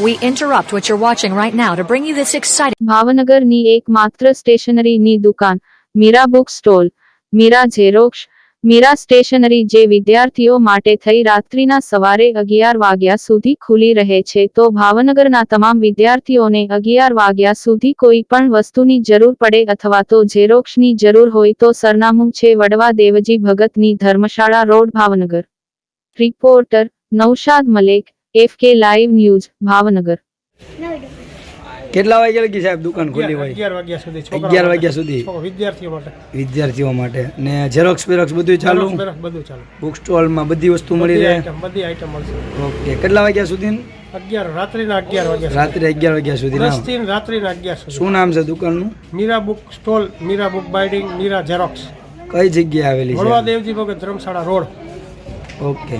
We interrupt what you're watching right now to bring you this exciting ભાવનગરની એકમાત્ર સ્ટેશનરીની દુકાન, Meera book stall, Meera xerox, Meera stationery જે વિદ્યાર્થીઓ માટે થઈ રાત્રિના સવારે અગિયાર વાગ્યા સુધી ખુલી રહે છે. તો ભાવનગરના તમામ વિદ્યાર્થીઓને અગિયાર વાગ્યા સુધી કોઈ પણ વસ્તુની જરૂર પડે અથવા તો ઝેરોક્ષની જરૂર હોય તો સરનામું છે વડવા દેવજી ભગતની ધર્મશાળા road, Bhavnagar. Reporter Naushad Malek F K live news Bhavnagar. કેટલા વાગે લગી સાહેબ દુકાન ખુલ્લી હોય? અગિયાર વાગ્યા સુધી અગિયાર વાગ્યા સુધી? વિદ્યાર્થીઓ માટે. વિદ્યાર્થીઓ માટે. ને ઝેરોક્સ પેરોક્સ બધું ચાલુ? બધું ચાલુ. બુક સ્ટોલમાં બધી વસ્તુ મળી રહે? બધી આઈટમ મળશે. ઓકે કેટલા વાગ્યા સુધી? અગિયાર રાત્રિના અગિયાર વાગ્યા રાત્રે અગિયાર વાગ્યા સુધી દસ રાત્રિના અગિયાર સુધી. શું નામ છે દુકાનનું? Meera book stall Meera book binding Meera xerox કઈ જગ્યાએ આવેલી છે? દેવજી ભગત ધર્મશાળા રોડ. ઓકે.